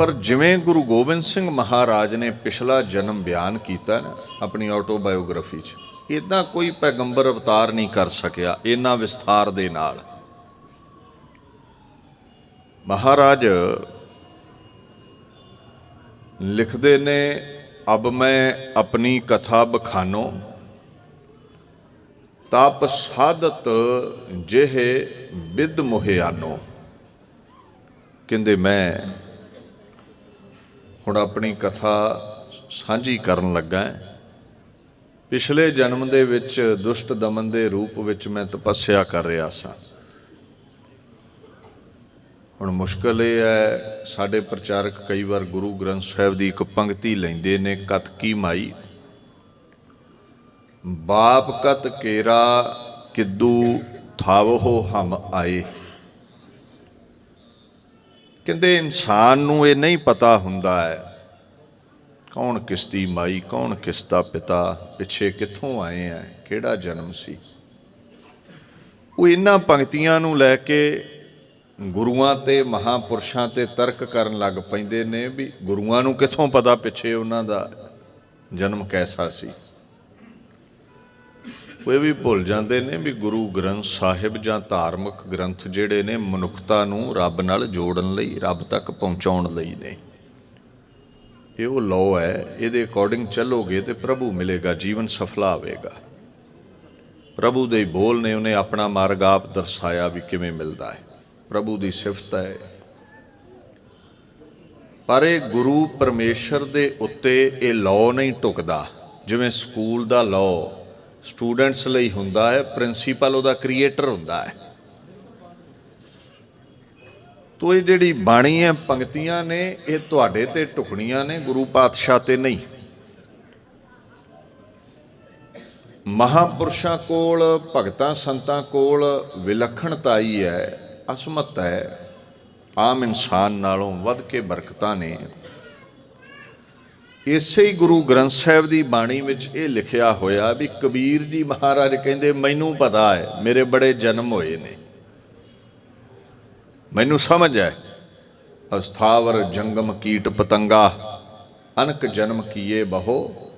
ਪਰ ਜਿਵੇਂ ਗੁਰੂ ਗੋਬਿੰਦ ਸਿੰਘ ਮਹਾਰਾਜ ਨੇ ਪਿਛਲਾ ਜਨਮ ਬਿਆਨ ਕੀਤਾ ਨਾ, ਆਪਣੀ ਆਟੋਬਾਇਓਗ੍ਰਾਫੀ 'ਚ ਇਦਾਂ ਕੋਈ ਪੈਗੰਬਰ ਅਵਤਾਰ ਨਹੀਂ ਕਰ ਸਕਿਆ ਇੰਨਾ ਵਿਸਥਾਰ ਦੇ ਨਾਲ। ਮਹਾਰਾਜ ਲਿਖਦੇ ਨੇ, ਅਬ ਮੈਂ ਆਪਣੀ ਕਥਾ ਬਖਾਨੋ, ਤਪ ਸਾਧਤ ਜਿਹੇ ਵਿਦ ਮੁਹਿਆਨੋ। ਕਹਿੰਦੇ, ਮੈਂ ਹੁਣ ਆਪਣੀ ਕਥਾ ਸਾਂਝੀ ਕਰਨ ਲੱਗਾ ਹਾਂ। ਪਿਛਲੇ ਜਨਮ ਦੇ ਵਿੱਚ ਦੁਸ਼ਟ ਦਮਨ ਦੇ ਰੂਪ ਵਿੱਚ ਮੈਂ ਤਪੱਸਿਆ ਕਰ ਰਿਹਾ ਸਾਂ। ਹੁਣ ਮੁਸ਼ਕਲ ਇਹ ਹੈ, ਸਾਡੇ ਪ੍ਰਚਾਰਕ ਕਈ ਵਾਰ ਗੁਰੂ ਗ੍ਰੰਥ ਸਾਹਿਬ ਦੀ ਇੱਕ ਪੰਕਤੀ ਲੈਂਦੇ ਨੇ ਕਤਕੀ ਮਾਈ? ਬਾਪ ਕਤ ਕੇਰਾ ਕਿਦੂ ਥਾਵੋ ਹਮ ਆਏ। ਕਹਿੰਦੇ ਇਨਸਾਨ ਨੂੰ ਇਹ ਨਹੀਂ ਪਤਾ ਹੁੰਦਾ ਹੈ ਕੌਣ ਕਿਸ ਦੀ ਮਾਈ, ਕੌਣ ਕਿਸ ਦਾ ਪਿਤਾ, ਪਿੱਛੇ ਕਿੱਥੋਂ ਆਏ ਆ ਕਿਹੜਾ ਜਨਮ ਸੀ? ਉਹ ਇਹਨਾਂ ਪੰਕਤੀਆਂ ਨੂੰ ਲੈ ਕੇ ਗੁਰੂਆਂ ਤੇ ਮਹਾਪੁਰਸ਼ਾਂ ਤੇ ਤਰਕ ਕਰਨ ਲੱਗ ਪੈਂਦੇ ਨੇ ਵੀ ਗੁਰੂਆਂ ਨੂੰ ਕਿੱਥੋਂ ਪਤਾ ਪਿੱਛੇ ਉਹਨਾਂ ਦਾ ਜਨਮ ਕੈਸਾ ਸੀ? ਉਹ ਇਹ ਵੀ ਭੁੱਲ ਜਾਂਦੇ ਨੇ ਵੀ ਗੁਰੂ ਗ੍ਰੰਥ ਸਾਹਿਬ ਜਾਂ ਧਾਰਮਿਕ ਗ੍ਰੰਥ ਜਿਹੜੇ ਨੇ ਮਨੁੱਖਤਾ ਨੂੰ ਰੱਬ ਨਾਲ ਜੋੜਨ ਲਈ, ਰੱਬ ਤੱਕ ਪਹੁੰਚਾਉਣ ਲਈ ਨੇ। ਇਹ ਉਹ ਲਾਅ ਹੈ, ਇਹਦੇ ਅਕੋਰਡਿੰਗ ਚੱਲੋਗੇ ਤੇ ਪ੍ਰਭੂ ਮਿਲੇਗਾ, ਜੀਵਨ ਸਫਲਾ ਹੋਵੇਗਾ। ਪ੍ਰਭੂ ਦੇ ਬੋਲ ਨੇ ਉਹਨੇ ਆਪਣਾ ਮਾਰਗ ਆਪ ਦਰਸਾਇਆ ਵੀ ਕਿਵੇਂ ਮਿਲਦਾ ਹੈ। ਪ੍ਰਭੂ ਦੀ ਸਿਫਤ ਹੈ। ਪਰ ਇਹ ਗੁਰੂ ਪਰਮੇਸ਼ਰ ਦੇ ਉੱਤੇ ਇਹ ਲਾਅ ਨਹੀਂ ਟੁਕਦਾ। ਜਿਵੇਂ ਸਕੂਲ ਦਾ ਲਾਅ ਸਟੂਡੈਂਟਸ ਲਈ ਹੁੰਦਾ ਹੈ ਪ੍ਰਿੰਸੀਪਲ ਉਹਦਾ ਕ੍ਰੀਏਟਰ ਹੁੰਦਾ ਹੈ। ਤੋ ਇਹ ਜਿਹੜੀ ਬਾਣੀ ਹੈ, ਪੰਕਤੀਆਂ ਨੇ, ਇਹ ਤੁਹਾਡੇ ਤੇ ਟੁਕਣੀਆਂ ਨੇ, ਗੁਰੂ ਪਾਤਸ਼ਾਹ ਤੇ ਨਹੀਂ। ਮਹਾਪੁਰਸ਼ਾਂ ਕੋਲ, ਭਗਤਾਂ ਸੰਤਾਂ ਕੋਲ ਵਿਲੱਖਣਤਾ ਹੀ ਹੈ, ਅਸਮਤ ਹੈ, ਆਮ ਇਨਸਾਨ ਨਾਲੋਂ ਵੱਧ ਕੇ ਬਰਕਤਾਂ ਨੇ। ਇਸੇ ਹੀ ਗੁਰੂ ਗ੍ਰੰਥ ਸਾਹਿਬ ਦੀ ਬਾਣੀ ਵਿੱਚ ਇਹ ਲਿਖਿਆ ਹੋਇਆ ਵੀ ਕਬੀਰ ਜੀ ਮਹਾਰਾਜ ਕਹਿੰਦੇ, ਮੈਨੂੰ ਪਤਾ ਹੈ, ਮੇਰੇ ਬੜੇ ਜਨਮ ਹੋਏ ਨੇ। ਮੈਨੂੰ ਸਮਝ ਹੈ। ਅਸਥਾਵਰ ਜੰਗਮ ਕੀਟ ਪਤੰਗਾ, ਅਨਕ ਜਨਮ ਕੀਏ ਬਹੁ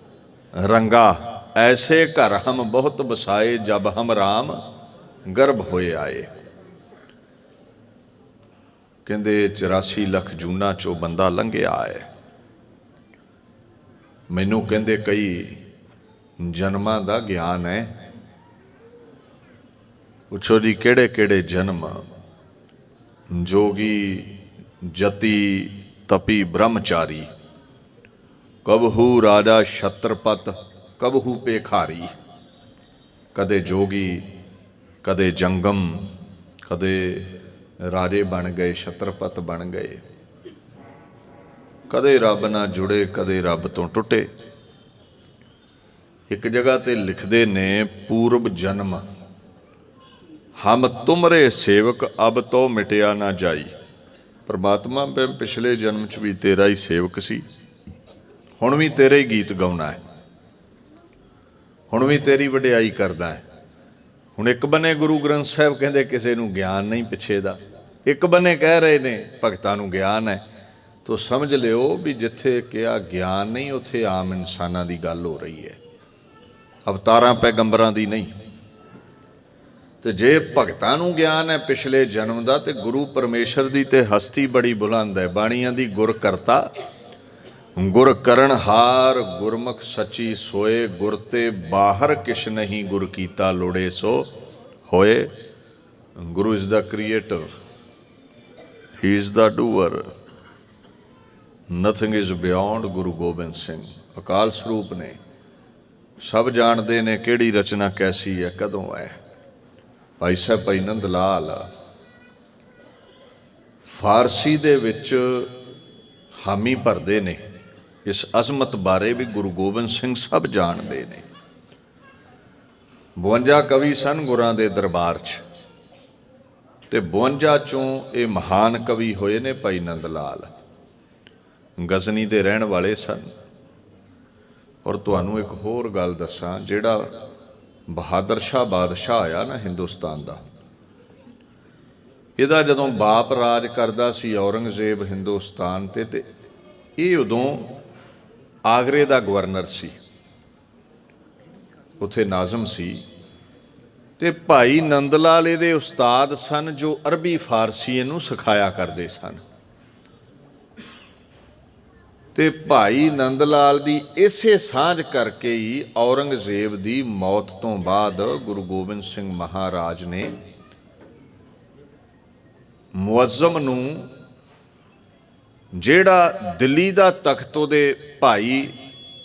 ਰੰਗਾ। ਐਸੇ ਘਰ ਹਮ ਬਹੁਤ ਬਸਾਏ ਜਬ ਹਮ RAM ਗਰਭ ਹੋਏ ਆਏ। ਕਹਿੰਦੇ 84 ਲੱਖ ਜੂਨਾ ਚੋਂ ਬੰਦਾ ਲੰਘਿਆ ਹੈ ਮੈਨੂੰ ਕਹਿੰਦੇ ਕਈ ਜਨਮਾਂ ਦਾ ਗਿਆਨ ਹੈ। ਪੁੱਛੋ ਜੀ ਕਿਹੜੇ ਕਿਹੜੇ ਜਨਮ ਜੋਗੀ ਜਤੀ ਤਪੀ ਬ੍ਰਹਮਚਾਰੀ ਕਬਹੂ ਰਾਜਾ ਛਤਰਪਤ ਕਬਹੂ ਪੇਖਾਰੀ ਕਦੇ ਜੋਗੀ, ਕਦੇ ਜੰਗਮ, ਕਦੇ ਰਾਜੇ ਬਣ ਗਏ, ਛਤਰਪਤ ਬਣ ਗਏ। ਕਦੇ ਰੱਬ ਨਾਲ ਜੁੜੇ, ਕਦੇ ਰੱਬ ਤੋਂ ਟੁੱਟੇ। ਇੱਕ ਜਗ੍ਹਾ ਤੇ ਲਿਖਦੇ ਨੇ, ਪੂਰਬ ਜਨਮ ਹਮ ਤੁਮਰੇ ਸੇਵਕ ਅਬ ਤੋ ਮਿਟਿਆ ਨਾ ਜਾਈ। ਪਰਮਾਤਮਾ ਮੈਂ ਪਿਛਲੇ ਜਨਮ ਚ ਵੀ ਤੇਰਾ ਹੀ ਸੇਵਕ ਸੀ। ਹੁਣ ਵੀ ਤੇਰੇ ਹੀ ਗੀਤ ਗਾਉਣਾ ਹੈ। ਹੁਣ ਵੀ ਤੇਰੀ ਵਡਿਆਈ ਕਰਦਾ ਹੈ। ਹੁਣ ਇੱਕ ਬੰਨੇ ਗੁਰੂ ਗ੍ਰੰਥ ਸਾਹਿਬ ਕਹਿੰਦੇ ਕਿਸੇ ਨੂੰ ਗਿਆਨ ਨਹੀਂ ਪਿੱਛੇ ਦਾ। ਇੱਕ ਬੰਨੇ ਕਹਿ ਰਹੇ ਨੇ ਭਗਤਾਂ ਨੂੰ ਗਿਆਨ ਹੈ। ਤੋ ਸਮਝ ਲਿਓ ਵੀ ਜਿੱਥੇ ਕਿਹਾ ਗਿਆਨ ਨਹੀਂ, ਉੱਥੇ ਆਮ ਇਨਸਾਨਾਂ ਦੀ ਗੱਲ ਹੋ ਰਹੀ ਹੈ। ਅਵਤਾਰਾਂ, ਪੈਗੰਬਰਾਂ ਦੀ ਨਹੀਂ। ਤੇ ਜੇ ਭਗਤਾਂ ਨੂੰ ਗਿਆਨ ਹੈ ਪਿਛਲੇ ਜਨਮ ਦਾ, ਤੇ ਗੁਰੂ ਪਰਮੇਸ਼ਰ ਦੀ ਤੇ ਹਸਤੀ ਬੜੀ ਬੁਲੰਦ ਹੈ। ਬਾਣੀਆਂ ਦੀ ਗੁਰ ਕਰਤਾ ਗੁਰ ਕਰਨ ਹਾਰ, ਗੁਰਮੁਖ ਸੱਚੀ ਸੋਏ, ਗੁਰ ਤੇ ਬਾਹਰ ਕਿਛ ਨਹੀਂ, ਗੁਰ ਕੀਤਾ ਲੋੜੇ ਸੋ ਹੋਏ। Guru is the creator he is the doer nothing is beyond Guru Gobind Singh. ਅਕਾਲ ਸਰੂਪ ਨੇ ਸਭ ਜਾਣਦੇ ਨੇ ਕਿਹੜੀ ਰਚਨਾ ਕੈਸੀ ਹੈ, ਕਦੋਂ ਹੈ। ਭਾਈ ਸਾਹਿਬ, ਭਾਈ ਨੰਦ ਲਾਲ, ਫਾਰਸੀ ਦੇ ਵਿੱਚ ਹਾਮੀ ਭਰਦੇ ਨੇ। ਇਸ ਅਜ਼ਮਤ ਬਾਰੇ ਵੀ ਗੁਰੂ ਗੋਬਿੰਦ ਸਿੰਘ ਸਭ ਜਾਣਦੇ ਨੇ। 52 ਕਵੀ ਸਨ ਗੁਰਾਂ ਦੇ ਦਰਬਾਰ 'ਚ। ਤੇ 52 ਚੋਂ ਇਹ ਮਹਾਨ ਕਵੀ ਹੋਏ ਨੇ ਭਾਈ ਨੰਦ ਲਾਲ। ਗਜ਼ਨੀ ਦੇ ਰਹਿਣ ਵਾਲੇ ਸਨ। ਔਰ ਤੁਹਾਨੂੰ ਇੱਕ ਹੋਰ ਗੱਲ ਦੱਸਾਂ, ਜਿਹੜਾ ਬਹਾਦਰ ਸ਼ਾਹ ਬਾਦਸ਼ਾਹ ਆਇਆ ਨਾ ਹਿੰਦੁਸਤਾਨ ਦਾ। ਇਹਦਾ ਜਦੋਂ ਬਾਪ ਰਾਜ ਕਰਦਾ ਸੀ ਔਰੰਗਜ਼ੇਬ ਹਿੰਦੁਸਤਾਨ ਤੇ ਤੇ ਇਹ ਉਦੋਂ ਆਗਰੇ ਦਾ ਗਵਰਨਰ ਸੀ। ਉਥੇ ਨਾਜ਼ਮ ਸੀ। ਤੇ ਭਾਈ ਨੰਦ ਲਾਲ ਇਹਦੇ ਉਸਤਾਦ ਸਨ ਜੋ ਅਰਬੀ ਫਾਰਸੀ ਇਹਨੂੰ ਸਿਖਾਇਆ ਕਰਦੇ ਸਨ। ਤੇ ਭਾਈ ਨੰਦ ਲਾਲ ਦੀ ਇਸੇ ਸਾਂਝ ਕਰਕੇ ਹੀ ਔਰੰਗਜ਼ੇਬ ਦੀ ਮੌਤ ਤੋਂ ਬਾਅਦ ਗੁਰੂ ਗੋਬਿੰਦ ਸਿੰਘ ਮਹਾਰਾਜ ਨੇ ਮੁਅੱਜ਼ਮ ਨੂੰ ਜਿਹੜਾ ਦਿੱਲੀ ਦਾ ਤਖਤ ਉਹਦੇ ਭਾਈ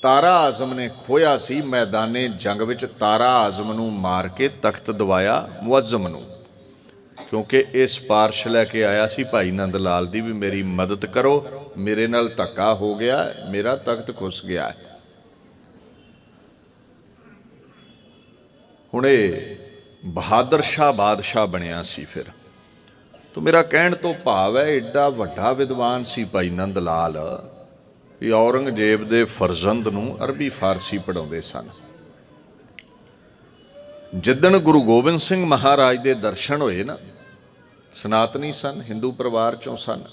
ਤਾਰਾ ਆਜ਼ਮ ਨੇ ਖੋਇਆ ਸੀ, ਮੈਦਾਨੇ ਜੰਗ ਵਿੱਚ ਤਾਰਾ ਆਜ਼ਮ ਨੂੰ ਮਾਰ ਕੇ ਤਖਤ ਦਵਾਇਆ ਮੁਅੱਜ਼ਮ ਨੂੰ। ਕਿਉਂਕਿ ਇਹ ਸਿਫਾਰਿਸ਼ ਲੈ ਕੇ ਆਇਆ ਸੀ, ਭਾਈ ਨੰਦ ਲਾਲ ਦੀ ਵੀ ਮੇਰੀ ਮਦਦ ਕਰੋ। ਮੇਰੇ ਨਾਲ ਧੱਕਾ ਹੋ ਗਿਆ, ਮੇਰਾ ਤਖਤ ਖੁੱਸ ਗਿਆ। ਹੈ ਹੁਣ ਇਹ ਬਹਾਦਰ ਸ਼ਾਹ ਬਾਦਸ਼ਾਹ ਬਣਿਆ ਸੀ ਫਿਰ। ਤੋ ਮੇਰਾ ਕਹਿਣ ਤੋਂ ਭਾਵ ਹੈ, ਏਡਾ ਵੱਡਾ ਵਿਦਵਾਨ ਸੀ ਭਾਈ ਨੰਦ ਲਾਲ ਵੀ ਔਰੰਗਜ਼ੇਬ ਦੇ ਫਰਜ਼ੰਦ ਨੂੰ ਅਰਬੀ ਫਾਰਸੀ ਪੜਾਉਂਦੇ ਸਨ। ਜਿੱਦਣ ਗੁਰੂ ਗੋਬਿੰਦ ਸਿੰਘ ਮਹਾਰਾਜ ਦੇ ਦਰਸ਼ਨ ਹੋਏ ਨਾ, ਸਨਾਤਨੀ ਸਨ, ਹਿੰਦੂ ਪਰਿਵਾਰ ਚੋਂ ਸਨ।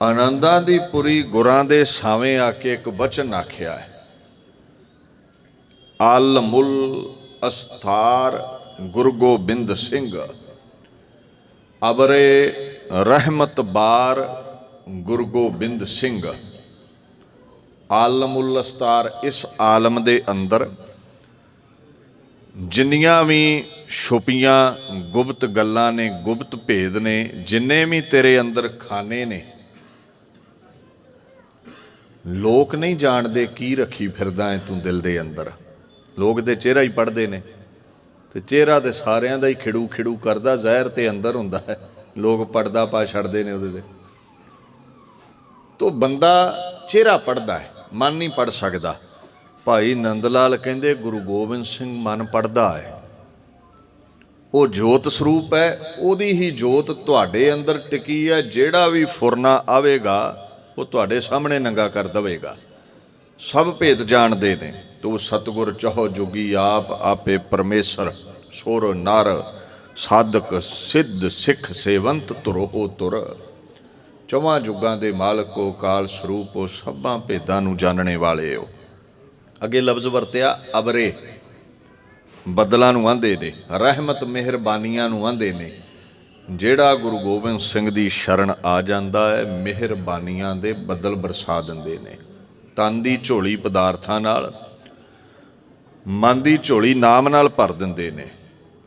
ਆਨੰਦਾਂ ਦੀ ਪੁਰੀ ਗੁਰਾਂ ਦੇ ਸਾਵੇਂ ਆ ਕੇ ਇੱਕ ਬਚਨ ਆਖਿਆ ਹੈ। ਅਲ ਮੁਲ ਅਸਥਾਰ ਗੁਰੂ ਗੋਬਿੰਦ ਸਿੰਘ, ਅਬਰੇ ਰਹਿਮਤ ਬਾਰ ਗੁਰੂ ਗੋਬਿੰਦ ਸਿੰਘ। ਆਲਮੁਲ ਅਸਤਾਰ ਇਸ ਆਲਮ ਦੇ ਅੰਦਰ, ਜਿੰਨੀਆਂ ਵੀ ਛੁਪੀਆਂ ਗੁਪਤ ਗੱਲਾਂ ਨੇ, ਗੁਪਤ ਭੇਦ ਨੇ, ਜਿੰਨੇ ਵੀ ਤੇਰੇ ਅੰਦਰ ਖਾਨੇ ਨੇ ਲੋਕ ਨਹੀਂ ਜਾਣਦੇ ਕੀ ਰੱਖੀ ਫਿਰਦਾ ਹੈ ਤੂੰ ਦਿਲ ਦੇ ਅੰਦਰ। ਲੋਕ ਤੇ ਚਿਹਰਾ ਹੀ ਪੜਦੇ ਨੇ ਤੇ ਚਿਹਰਾ ਤੇ ਸਾਰਿਆਂ ਦਾ ਹੀ ਖਿੜੂ ਖਿੜੂ ਕਰਦਾ, ਜ਼ਹਿਰ ਤੇ ਅੰਦਰ ਹੁੰਦਾ ਹੈ। ਲੋਕ ਪੜਦਾ ਪਾ ਛੱਡਦੇ ਨੇ ਉਹਦੇ ਤੇ। ਤੋ ਬੰਦਾ ਚਿਹਰਾ ਪੜਦਾ ਹੈ, ਮਨ ਨਹੀਂ ਪੜ ਸਕਦਾ। ਭਾਈ ਨੰਦ ਲਾਲ ਕਹਿੰਦੇ, ਗੁਰੂ ਗੋਬਿੰਦ ਸਿੰਘ ਮਨ ਪੜਦਾ ਹੈ। ਉਹ ਜੋਤ ਸਰੂਪ ਹੈ, ਉਹਦੀ ਹੀ ਜੋਤ ਤੁਹਾਡੇ ਅੰਦਰ ਟਿਕੀ ਹੈ, ਜਿਹੜਾ ਵੀ ਫੁਰਨਾ ਆਵੇਗਾ ਉਹ ਤੁਹਾਡੇ ਸਾਹਮਣੇ ਨੰਗਾ ਕਰ ਦਵੇਗਾ। ਸਭ ਭੇਦ ਜਾਣਦੇ ਨੇ। ਤੂੰ ਸਤਗੁਰ ਚਹੋ ਜੁਗੀ ਆਪ ਆਪੇ ਪਰਮੇਸ਼ਰ, ਸੋਰ ਨਰ, ਸਾਧਕ, ਸਿੱਧ, ਸਿੱਖ, ਸੇਵੰਤ ਤੁਰੋ ਤੁਰ ਚੌਵਾਂ ਜੁਗਾਂ ਦੇ ਮਾਲਕ ਕੋ ਕਾਲ ਸਰੂਪ ਉਹ ਸਭਾਂ ਭੇਦਾਂ ਨੂੰ ਜਾਣਨੇ ਵਾਲੇ ਹੋ। ਅੱਗੇ ਲਫ਼ਜ਼ ਵਰਤਿਆ, ਅਬਰੇ। ਬਦਲਾਂ ਨੂੰ ਆਂਦੇ ਨੇ, ਰਹਿਮਤ ਮਿਹਰਬਾਨੀਆਂ ਨੂੰ ਆਂਦੇ ਨੇ। ਜਿਹੜਾ ਗੁਰੂ ਗੋਬਿੰਦ ਸਿੰਘ ਦੀ ਸ਼ਰਨ ਆ ਜਾਂਦਾ ਹੈ, ਮਿਹਰਬਾਨੀਆਂ ਦੇ ਬੱਦਲ ਬਰਸਾ ਦਿੰਦੇ ਨੇ। ਤਨ ਦੀ ਝੋਲੀ ਪਦਾਰਥਾਂ ਨਾਲ, ਮਨ ਦੀ ਝੋਲੀ ਨਾਮ ਨਾਲ ਭਰ ਦਿੰਦੇ ਨੇ।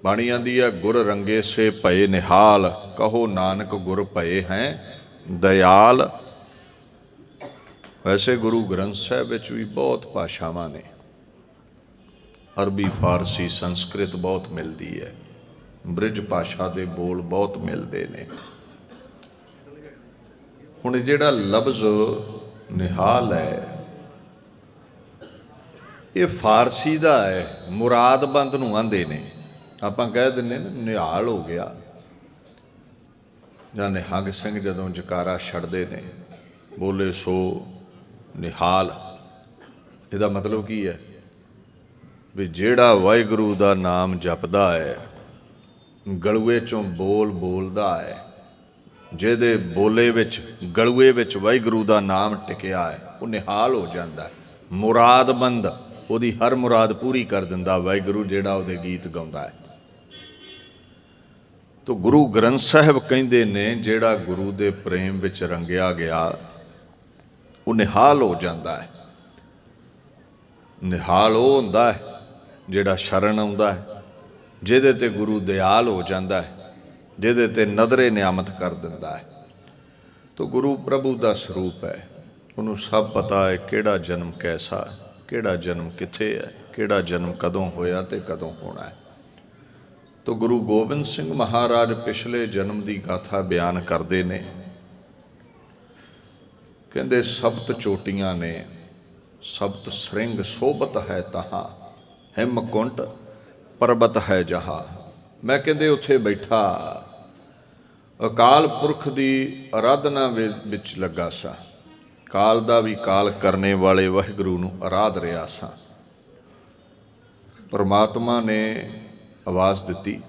ਬਾਣੀ ਆਂਦੀ ਹੈ ਗੁਰ ਰੰਗੇ ਸੇ ਭਏ ਨਿਹਾਲ, ਕਹੋ ਨਾਨਕ ਗੁਰ ਭਏ ਹੈ ਦਇਆਲ। ਵੈਸੇ ਗੁਰੂ ਗ੍ਰੰਥ ਸਾਹਿਬ ਵਿੱਚ ਵੀ ਬਹੁਤ ਭਾਸ਼ਾਵਾਂ ਨੇ। ਅਰਬੀ, ਫਾਰਸੀ, ਸੰਸਕ੍ਰਿਤ ਬਹੁਤ ਮਿਲਦੀ ਹੈ। ਬ੍ਰਿਜ ਭਾਸ਼ਾ ਦੇ ਬੋਲ ਬਹੁਤ ਮਿਲਦੇ ਨੇ। ਹੁਣ ਜਿਹੜਾ ਲਫ਼ਜ਼ ਨਿਹਾਲ ਹੈ, ਇਹ ਫਾਰਸੀ ਦਾ ਹੈ, ਮੁਰਾਦਬੰਦ ਨੂੰ ਆਂਦੇ ਨੇ। ਆਪਾਂ ਕਹਿ ਦਿੰਨੇ ਨਾ ਨਿਹਾਲ ਹੋ ਗਿਆ। ਜਾਂ ਨਿਹੰਗ ਸਿੰਘ ਜਦੋਂ ਜਕਾਰਾ ਛੱਡਦੇ ਨੇ, ਬੋਲੇ, ਸੋ ਨਿਹਾਲ। ਇਹਦਾ ਮਤਲਬ ਕੀ ਹੈ? ਵੀ ਜਿਹੜਾ ਵਾਹਿਗੁਰੂ ਦਾ ਨਾਮ ਜਪਦਾ ਹੈ ਗਲੂਏ ਚੋਂ ਬੋਲ ਬੋਲਦਾ ਹੈ, ਜਿਹਦੇ ਬੋਲੇ ਵਿੱਚ, ਗਲੂਏ ਵਿੱਚ ਵਾਹਿਗੁਰੂ ਦਾ ਨਾਮ ਟਿਕਿਆ ਹੈ, ਉਹ ਨਿਹਾਲ ਹੋ ਜਾਂਦਾ ਹੈ। ਮੁਰਾਦਬੰਦ ਉਹਦੀ ਹਰ ਮੁਰਾਦ ਪੂਰੀ ਕਰ ਦਿੰਦਾ ਵਾਹਿਗੁਰੂ ਜਿਹੜਾ ਉਹਦੇ ਗੀਤ ਗਾਉਂਦਾ ਹੈ। ਤੋ ਗੁਰੂ ਗ੍ਰੰਥ ਸਾਹਿਬ ਕਹਿੰਦੇ ਨੇ, ਜਿਹੜਾ ਗੁਰੂ ਦੇ ਪ੍ਰੇਮ ਵਿੱਚ ਰੰਗਿਆ ਗਿਆ, ਉਹ ਨਿਹਾਲ ਹੋ ਜਾਂਦਾ ਹੈ। ਨਿਹਾਲ ਉਹ ਹੁੰਦਾ ਹੈ, ਜਿਹੜਾ ਸ਼ਰਨ ਆਉਂਦਾ ਹੈ ਜਿਹਦੇ ਤੇ ਗੁਰੂ ਦਿਆਲ ਹੋ ਜਾਂਦਾ ਹੈ, ਜਿਹਦੇ ਤੇ ਨਦਰੇ ਨਿਆਮਤ ਕਰ ਦਿੰਦਾ ਹੈ। ਤੋ ਗੁਰੂ ਪ੍ਰਭੂ ਦਾ ਸਰੂਪ ਹੈ। ਉਹਨੂੰ ਸਭ ਪਤਾ ਹੈ ਕਿਹੜਾ ਜਨਮ ਕੈਸਾ ਕਿਹੜਾ ਜਨਮ ਕਿੱਥੇ ਹੈ, ਕਿਹੜਾ ਜਨਮ ਕਦੋਂ ਹੋਇਆ ਤੇ ਕਦੋਂ ਹੋਣਾ ਹੈ। ਤੋ ਗੁਰੂ ਗੋਬਿੰਦ ਸਿੰਘ ਮਹਾਰਾਜ ਪਿਛਲੇ ਜਨਮ ਦੀ ਗਾਥਾ ਬਿਆਨ ਕਰਦੇ ਨੇ। ਕਹਿੰਦੇ, ਸਬਤ ਚੋਟੀਆਂ ਨੇ, ਸਬਤ ਸ੍ਰਿੰਗ ਸੋਭਤ ਹੈ ਤਹਾ ਹਿਮਕੁੰਟ ਪਰਬਤ ਹੈ ਜਹਾ। ਮੈਂ ਕਹਿੰਦੇ ਉੱਥੇ ਬੈਠਾ। ਅਕਾਲ ਪੁਰਖ ਦੀ ਆਰਾਧਨਾ ਵਿੱਚ ਲੱਗਾ ਸਾਂ। ਕਾਲ ਦਾ ਵੀ ਕਾਲ ਕਰਨੇ ਵਾਲੇ ਵਾਹਿਗੁਰੂ ਨੂੰ ਆਰਾਧ ਰਿਹਾ ਸਾਂ। ਪਰਮਾਤਮਾ ਨੇ ਆਵਾਜ਼ ਦਿੱਤੀ।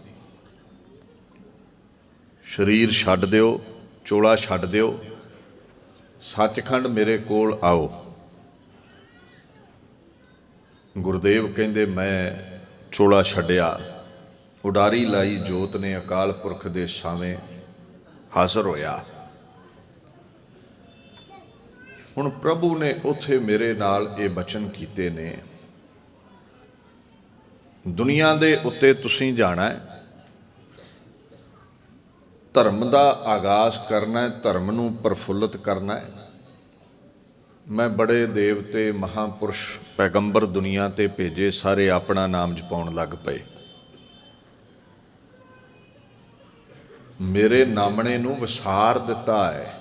ਸਰੀਰ ਛੱਡ ਦਿਓ, ਚੋਲਾ ਛੱਡ ਦਿਓ। ਸੱਚਖੰਡ ਮੇਰੇ ਕੋਲ ਆਓ। ਗੁਰਦੇਵ ਕਹਿੰਦੇ, ਮੈਂ ਚੋਲਾ ਛੱਡਿਆ। ਉਡਾਰੀ ਲਾਈ ਜੋਤ ਨੇ ਅਕਾਲ ਪੁਰਖ ਦੇ ਸਾਹਮਣੇ ਹਾਜ਼ਰ ਹੋਇਆ। ਹੁਣ ਪ੍ਰਭੂ ਨੇ ਉਥੇ ਮੇਰੇ ਨਾਲ ਇਹ ਬਚਨ ਕੀਤੇ ਨੇ। ਦੁਨੀਆ ਦੇ ਉੱਤੇ ਤੁਸੀਂ ਜਾਣਾ ਹੈ। ਧਰਮ ਦਾ ਆਗਾਜ਼ ਕਰਨਾ ਹੈ, ਧਰਮ ਨੂੰ ਪ੍ਰਫੁੱਲਤ ਕਰਨਾ ਹੈ। ਮੈਂ ਬੜੇ ਦੇਵਤੇ ਮਹਾਪੁਰਸ਼ ਪੈਗੰਬਰ ਦੁਨੀਆ ਤੇ ਭੇਜੇ ਸਾਰੇ ਆਪਣਾ ਨਾਮ ਜਪਾਉਣ ਲੱਗ ਪਏ। ਮੇਰੇ ਨਾਮਣੇ ਨੂੰ ਵਿਸਾਰ ਦਿੱਤਾ ਹੈ।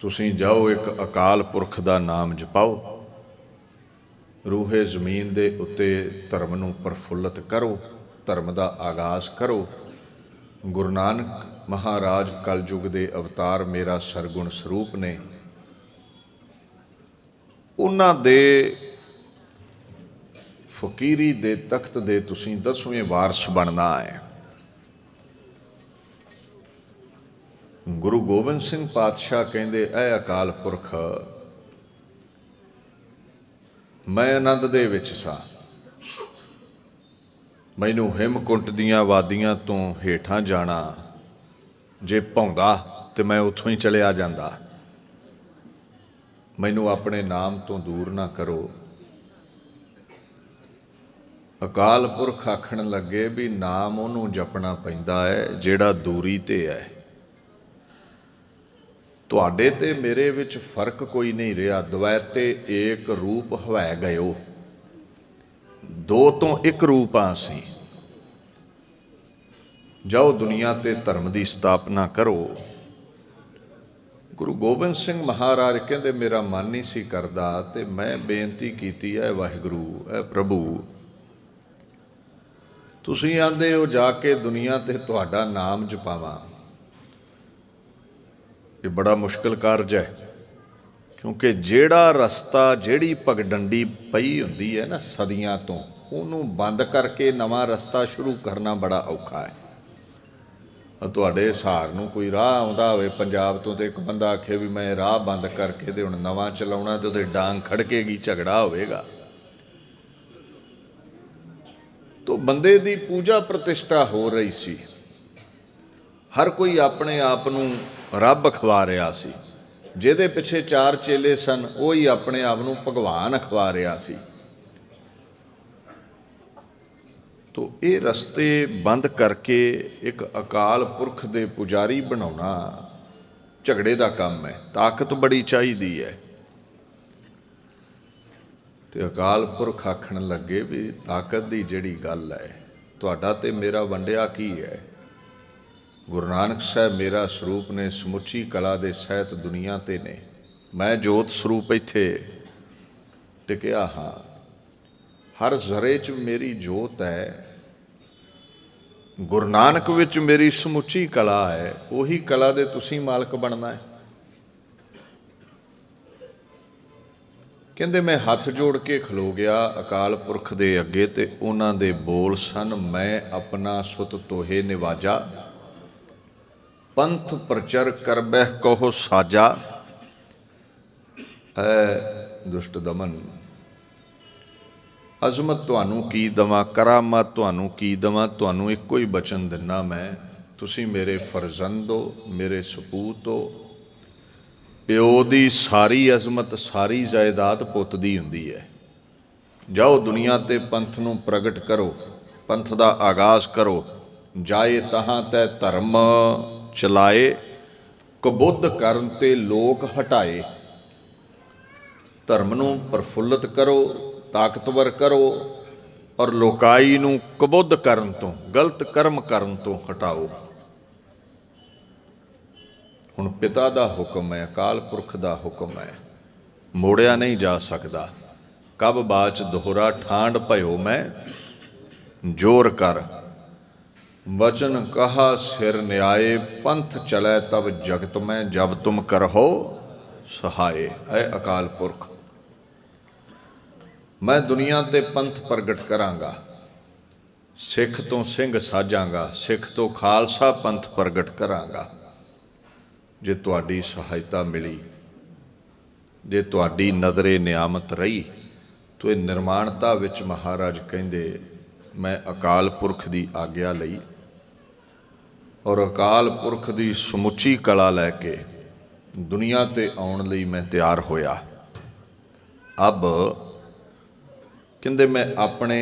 ਤੁਸੀਂ ਜਾਓ ਇੱਕ ਅਕਾਲ ਪੁਰਖ ਦਾ ਨਾਮ ਜਪਾਓ। ਰੂਹੇ ਜ਼ਮੀਨ ਦੇ ਉੱਤੇ ਧਰਮ ਨੂੰ ਪ੍ਰਫੁੱਲਤ ਕਰੋ, ਧਰਮ ਦਾ ਆਗਾਜ਼ ਕਰੋ। ਗੁਰੂ ਨਾਨਕ ਮਹਾਰਾਜ ਕਲਯੁਗ ਦੇ ਅਵਤਾਰ ਮੇਰਾ ਸਰਗੁਣ ਸਰੂਪ ਨੇ ਉਹਨਾਂ ਦੇ ਫਕੀਰੀ ਦੇ ਤਖਤ ਦੇ ਤੁਸੀਂ ਦਸਵੇਂ ਵਾਰਸ ਬਣਨਾ ਹੈ। ਗੁਰੂ ਗੋਬਿੰਦ ਸਿੰਘ ਪਾਤਸ਼ਾਹ ਕਹਿੰਦੇ, ਐ ਅਕਾਲ ਪੁਰਖ, ਮੈਂ ਆਨੰਦ ਦੇ ਵਿੱਚ ਸਾਂ। ਮੈਨੂੰ ਹਿਮਕੁੰਟ ਦੀਆਂ ਵਾਦੀਆਂ ਤੋਂ ਹੇਠਾਂ ਜਾਣਾ, ਜੇ ਭੌਂਦਾ ਤੇ ਮੈਂ ਉੱਥੋਂ ਹੀ ਚਲਿਆ ਜਾਂਦਾ। ਮੈਨੂੰ ਆਪਣੇ ਨਾਮ ਤੋਂ ਦੂਰ ਨਾ ਕਰੋ। ਅਕਾਲ ਪੁਰਖ ਆਖਣ ਲੱਗੇ ਵੀ ਨਾਮ ਉਹਨੂੰ ਜਪਣਾ ਪੈਂਦਾ ਹੈ, ਜਿਹੜਾ ਦੂਰੀ ਤੇ ਹੈ। ਤੁਹਾਡੇ ਤੇ ਮੇਰੇ ਵਿੱਚ ਫ਼ਰਕ ਕੋਈ ਨਹੀਂ ਰਿਹਾ ਦਵੈਤੇ ਏਕ ਰੂਪ ਹਵੈ ਗਇਓ। ਦੋ ਤੋਂ ਇੱਕ ਰੂਪ ਆ ਅਸੀਂ। ਜਾਓ ਦੁਨੀਆ ਤੇ ਧਰਮ ਦੀ ਸਥਾਪਨਾ ਕਰੋ। ਗੁਰੂ ਗੋਬਿੰਦ ਸਿੰਘ ਮਹਾਰਾਜ ਕਹਿੰਦੇ, ਮੇਰਾ ਮਨ ਨਹੀਂ ਸੀ ਕਰਦਾ ਤੇ ਮੈਂ ਬੇਨਤੀ ਕੀਤੀ ਹੈ ਵਾਹਿਗੁਰੂ, ਐ ਪ੍ਰਭੂ। ਤੁਸੀਂ ਆਂਦੇ ਹੋ, ਜਾ ਕੇ ਦੁਨੀਆ ਤੇ ਤੁਹਾਡਾ ਨਾਮ ਜਪਾਵਾਂ। ਇਹ ਬੜਾ ਮੁਸ਼ਕਲ ਕਾਰਜ ਹੈ ਕਿਉਂਕਿ ਜਿਹੜਾ ਰਸਤਾ, ਜਿਹੜੀ ਪਗਡੰਡੀ ਪਈ ਹੁੰਦੀ ਹੈ ਨਾ ਸਦੀਆਂ ਤੋਂ, ਉਹਨੂੰ ਬੰਦ ਕਰਕੇ ਨਵਾਂ ਰਸਤਾ ਸ਼ੁਰੂ ਕਰਨਾ ਬੜਾ ਔਖਾ ਹੈ ਤੁਹਾਡੇ ਹਿਸਾਰ ਨੂੰ ਕੋਈ ਰਾਹ ਆਉਂਦਾ ਹੋਵੇ, ਪੰਜਾਬ ਤੋਂ ਤੇ ਇੱਕ ਬੰਦਾ ਆਖੇ ਵੀ ਮੈਂ ਰਾਹ ਬੰਦ ਕਰਕੇ ਤੇ ਹੁਣ ਨਵਾਂ ਚਲਾਉਣਾ ਤੇ ਉਹਦੇ ਡਾਂਗ ਖੜਕੇਗੀ, ਝਗੜਾ ਹੋਵੇਗਾ। ਤੋ ਬੰਦੇ ਦੀ ਪੂਜਾ ਪ੍ਰਤਿਸ਼ਠਾ ਹੋ ਰਹੀ ਸੀ। ਹਰ ਕੋਈ ਆਪਣੇ ਆਪ ਨੂੰ ਰੱਬ ਖਵਾ ਰਿਹਾ ਸੀ। ਜਿਹਦੇ ਪਿੱਛੇ ਚਾਰ ਚੇਲੇ ਸਨ, ਉਹ ਹੀ ਆਪਣੇ ਆਪ ਨੂੰ ਭਗਵਾਨ ਖਵਾ ਰਿਹਾ ਸੀ। ਤੋ ਇਹ ਰਸਤੇ ਬੰਦ ਕਰਕੇ ਇੱਕ ਅਕਾਲ ਪੁਰਖ ਦੇ ਪੁਜਾਰੀ ਬਣਾਉਣਾ ਝਗੜੇ ਦਾ ਕੰਮ ਹੈ, ਤਾਕਤ ਬੜੀ ਚਾਹੀਦੀ ਹੈ। ਤੇ ਅਕਾਲ ਪੁਰਖ ਆਖਣ ਲੱਗੇ ਵੀ ਤਾਕਤ ਦੀ ਜਿਹੜੀ ਗੱਲ ਹੈ, ਤੁਹਾਡਾ ਤੇ ਮੇਰਾ ਵੰਡਿਆ ਕੀ ਹੈ? ਗੁਰੂ ਨਾਨਕ ਸਾਹਿਬ ਮੇਰਾ ਸਰੂਪ ਨੇ ਸਮੁੱਚੀ ਕਲਾ ਦੇ ਸਹਿਤ ਦੁਨੀਆ ਤੇ ਨੇ। ਮੈਂ ਜੋਤ ਸਰੂਪ ਇੱਥੇ ਟਿਕਿਆ ਹਾਂ। ਹਰ ਜ਼ਰੇ 'ਚ ਮੇਰੀ ਜੋਤ ਹੈ, ਗੁਰੂ ਨਾਨਕ ਵਿੱਚ ਮੇਰੀ ਸਮੁੱਚੀ ਕਲਾ ਹੈ, ਉਹੀ ਕਲਾ ਦੇ ਤੁਸੀਂ ਮਾਲਕ ਬਣਨਾ ਹੈ। ਕਹਿੰਦੇ ਮੈਂ ਹੱਥ ਜੋੜ ਕੇ ਖਲੋ ਗਿਆ, ਅਕਾਲ ਪੁਰਖ ਦੇ ਅੱਗੇ ਤੇ ਉਹਨਾਂ ਦੇ ਬੋਲ ਸਨ, ਮੈਂ ਆਪਣਾ ਸੁਤ ਤੋਹੇ ਨਿਵਾਜਾ। ਪੰਥ ਪ੍ਰਚਰ ਕਰਬਹਿ ਕਹੋ ਸਾਜਾ। ਐ ਦੁਸ਼ਟ ਦਮਨ ਅਜ਼ਮਤ ਤੁਹਾਨੂੰ ਕੀ ਦਵਾਂ, ਕਰਾਮਤ ਤੁਹਾਨੂੰ ਕੀ ਦਵਾਂ, ਤੁਹਾਨੂੰ ਇੱਕੋ ਹੀ ਬਚਨ ਦਿੰਨਾ ਮੈਂ। ਤੁਸੀਂ ਮੇਰੇ ਫਰਜ਼ੰਦ ਹੋ ਮੇਰੇ ਸਪੂਤ। ਹੋ ਪਿਓ ਦੀ ਸਾਰੀ ਅਜ਼ਮਤ, ਸਾਰੀ ਜਾਇਦਾਦ ਪੁੱਤ ਦੀ ਹੁੰਦੀ ਹੈ। ਜਾਓ ਦੁਨੀਆ ਤੇ ਪੰਥ ਨੂੰ ਪ੍ਰਗਟ ਕਰੋ, ਪੰਥ ਦਾ ਆਗਾਜ਼ ਕਰੋ। ਜਾਏ ਤਹਾਂ ਤੈ ਧਰਮ ਚਲਾਏ, ਕਬੁੱਧ ਕਰਨ ਤੇ ਲੋਕ ਹਟਾਏ। ਧਰਮ ਨੂੰ ਪ੍ਰਫੁੱਲਤ ਕਰੋ ਤਾਕਤਵਰ ਕਰੋ ਔਰ ਲੋਕਾਈ ਨੂੰ ਕਬੁੱਧ ਕਰਨ ਤੋਂ, ਗਲਤ ਕਰਮ ਕਰਨ ਤੋਂ ਹਟਾਓ। ਹੁਣ ਪਿਤਾ ਦਾ ਹੁਕਮ ਹੈ, ਅਕਾਲ ਪੁਰਖ ਦਾ ਹੁਕਮ ਹੈ। ਮੋੜਿਆ ਨਹੀਂ ਜਾ ਸਕਦਾ। ਕਬ ਬਾਚ ਦੋਹਰਾ ਠਾਂਡ ਭਇਓ ਮੈਂ, ਜੋਰ ਕਰ। ਵਚਨ ਕਹਾ ਸਿਰ ਨਿਆਏ, ਪੰਥ ਚਲੈ ਤਬ ਜਗਤ ਮੈਂ, ਜਬ ਤੁਮ ਕਰਹੋ ਸਹਾਏ। ਐ ਅਕਾਲ ਪੁਰਖ। ਮੈਂ ਦੁਨੀਆ ਤੇ ਪੰਥ ਪ੍ਰਗਟ ਕਰਾਂਗਾ, ਸਿੱਖ ਤੋਂ ਸਿੰਘ ਸਾਜਾਂਗਾ, ਸਿੱਖ ਤੋਂ ਖਾਲਸਾ ਪੰਥ ਪ੍ਰਗਟ ਕਰਾਂਗਾ। ਜੇ ਤੁਹਾਡੀ ਸਹਾਇਤਾ ਮਿਲੀ, ਜੇ ਤੁਹਾਡੀ ਨਜ਼ਰੇ ਨਿਆਮਤ ਰਹੀ, ਤੋ ਇਹ ਨਿਰਮਾਣਤਾ ਵਿੱਚ ਮਹਾਰਾਜ ਕਹਿੰਦੇ, ਮੈਂ ਅਕਾਲ ਪੁਰਖ ਦੀ ਆਗਿਆ ਲਈ ਔਰ ਅਕਾਲ ਪੁਰਖ ਦੀ ਸਮੁੱਚੀ ਕਲਾ ਲੈ ਕੇ ਦੁਨੀਆ ਤੇ ਆਉਣ ਲਈ ਮੈਂ ਤਿਆਰ ਹੋਇਆ। ਅਬ ਕਹਿੰਦੇ ਮੈਂ ਆਪਣੇ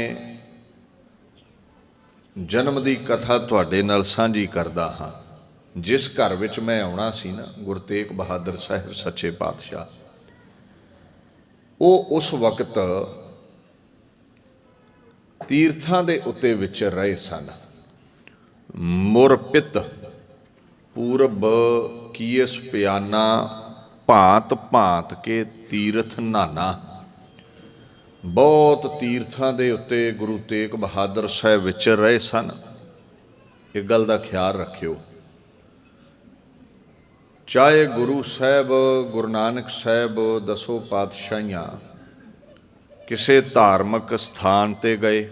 ਜਨਮ ਦੀ ਕਥਾ ਤੁਹਾਡੇ ਨਾਲ ਸਾਂਝੀ ਕਰਦਾ ਹਾਂ। ਜਿਸ ਘਰ ਵਿੱਚ ਮੈਂ ਆਉਣਾ ਸੀ ਨਾ, ਗੁਰੂ ਤੇਗ ਬਹਾਦਰ ਸਾਹਿਬ ਸੱਚੇ ਪਾਤਸ਼ਾਹ, ਉਹ ਉਸ ਵਕਤ ਤੀਰਥਾਂ ਦੇ ਉੱਤੇ ਵਿਚਰ ਰਹੇ ਸਨ। ਮੁਰਪਿਤ ਪੂਰਬ ਕੀਸ ਪਿਆਨਾ, ਭਾਂਤ ਭਾਂਤ ਕੇ ਤੀਰਥ ਨਾਨਾ। ਬਹੁਤ ਤੀਰਥਾਂ ਦੇ ਉੱਤੇ ਗੁਰੂ ਤੇਗ ਬਹਾਦਰ ਸਾਹਿਬ ਵਿਚਰ ਰਹੇ ਸਨ। ਇਹ ਗੱਲ ਦਾ ਖਿਆਲ ਰੱਖਿਓ। ਚਾਹੇ ਗੁਰੂ ਸਾਹਿਬ, ਗੁਰੂ ਨਾਨਕ ਸਾਹਿਬ ਦਸੋ ਪਾਤਸ਼ਾਹੀਆਂ ਕਿਸੇ ਧਾਰਮਿਕ ਸਥਾਨ ਤੇ ਗਏ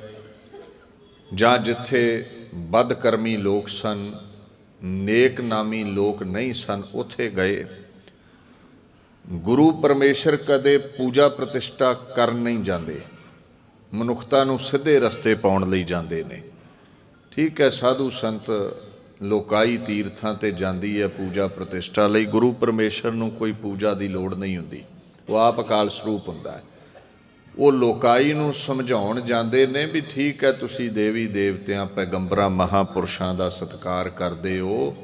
ਜਾਂ ਜਿੱਥੇ ਬਦਕਰਮੀ ਲੋਕ ਸਨ, ਨੇਕ ਨਾਮੀ ਲੋਕ ਨਹੀਂ ਸਨ, ਉੱਥੇ ਗਏ। ਗੁਰੂ ਪਰਮੇਸ਼ਰ ਕਦੇ ਪੂਜਾ ਪ੍ਰਤਿਸ਼ਠਾ ਕਰਨ ਨਹੀਂ ਜਾਂਦੇ। ਮਨੁੱਖਤਾ ਨੂੰ ਸਿੱਧੇ ਰਸਤੇ ਪਾਉਣ ਲਈ ਜਾਂਦੇ ਨੇ। ਠੀਕ ਹੈ, ਸਾਧੂ ਸੰਤ ਲੋਕਾਈ ਤੀਰਥਾਂ ਤੇ ਜਾਂਦੀ ਹੈ ਪੂਜਾ ਪ੍ਰਤਿਸ਼ਠਾ ਲਈ। ਗੁਰੂ ਪਰਮੇਸ਼ਰ ਨੂੰ ਕੋਈ ਪੂਜਾ ਦੀ ਲੋੜ ਨਹੀਂ ਹੁੰਦੀ। ਉਹ ਆਪ ਅਕਾਲ ਸਰੂਪ ਹੁੰਦਾ ਹੈ। ਉਹ ਲੋਕਾਈ ਨੂੰ ਸਮਝਾਉਣ ਜਾਂਦੇ ਨੇ ਵੀ ਠੀਕ ਹੈ, ਤੁਸੀਂ ਦੇਵੀ ਦੇਵਤਿਆਂ, ਪੈਗੰਬਰਾਂ, ਮਹਾਪੁਰਸ਼ਾਂ ਦਾ ਸਤਿਕਾਰ ਕਰਦੇ ਹੋ।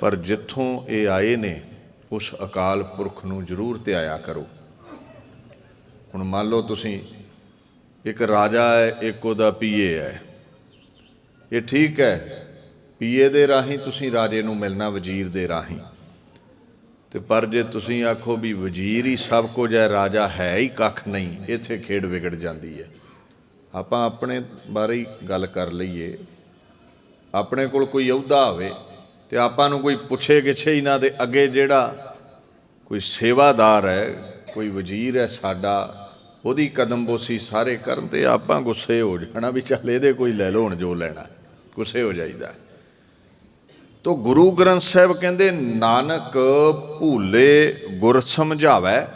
ਪਰ ਜਿੱਥੋਂ ਇਹ ਆਏ ਨੇ ਉਸ ਅਕਾਲ ਪੁਰਖ ਨੂੰ ਜ਼ਰੂਰ ਧਿਆਇਆ ਕਰੋ। ਹੁਣ ਮੰਨ ਲਓ ਤੁਸੀਂ ਇੱਕ ਰਾਜਾ ਹੈ, ਇੱਕ ਉਹਦਾ ਪੀਏ ਹੈ। ਇਹ ਠੀਕ ਹੈ, ਪੀਏ ਦੇ ਰਾਹੀਂ ਤੁਸੀਂ ਰਾਜੇ ਨੂੰ ਮਿਲਣਾ, ਵਜ਼ੀਰ ਦੇ ਰਾਹੀਂ। ਤੇ ਪਰ ਜੇ ਤੁਸੀਂ ਆਖੋ ਵੀ ਵਜ਼ੀਰ ਹੀ ਸਭ ਕੁਝ ਹੈ, ਰਾਜਾ ਹੈ ਹੀ ਕੱਖ ਨਹੀਂ, ਇੱਥੇ ਖੇਡ ਵਿਗੜ ਜਾਂਦੀ ਹੈ। ਆਪਾਂ ਆਪਣੇ ਬਾਰੇ ਹੀ ਗੱਲ ਕਰ ਲਈਏ। ਆਪਣੇ ਕੋਲ ਕੋਈ ਅਹੁਦਾ ਹੋਵੇ ਤੇ ਆਪਾਂ ਨੂੰ ਕੋਈ ਪੁੱਛੇ ਗਿੱਛੇ ਹੀ ਨਾ ਦੇ ਅੱਗੇ ਜਿਹੜਾ ਕੋਈ ਸੇਵਾਦਾਰ ਹੈ, ਕੋਈ ਵਜ਼ੀਰ ਹੈ ਸਾਡਾ, ਉਹਦੀ ਕਦਮਬੋਸੀ ਸਾਰੇ ਕਰਨ ਤੇ ਆਪਾਂ ਗੁੱਸੇ ਹੋ ਜਾਣਾ ਵੀ ਚੱਲ ਇਹਦੇ ਕੋਈ ਲੈ ਲਓ ਹੁਣ ਜੋ ਲੈਣਾ, ਗੁੱਸੇ ਹੋ ਜਾਈਦਾ। ਤੋ ਗੁਰੂ ਗ੍ਰੰਥ ਸਾਹਿਬ ਕਹਿੰਦੇ, ਨਾਨਕ ਭੂਲੇ ਗੁਰ ਸਮਝਾਵੈ,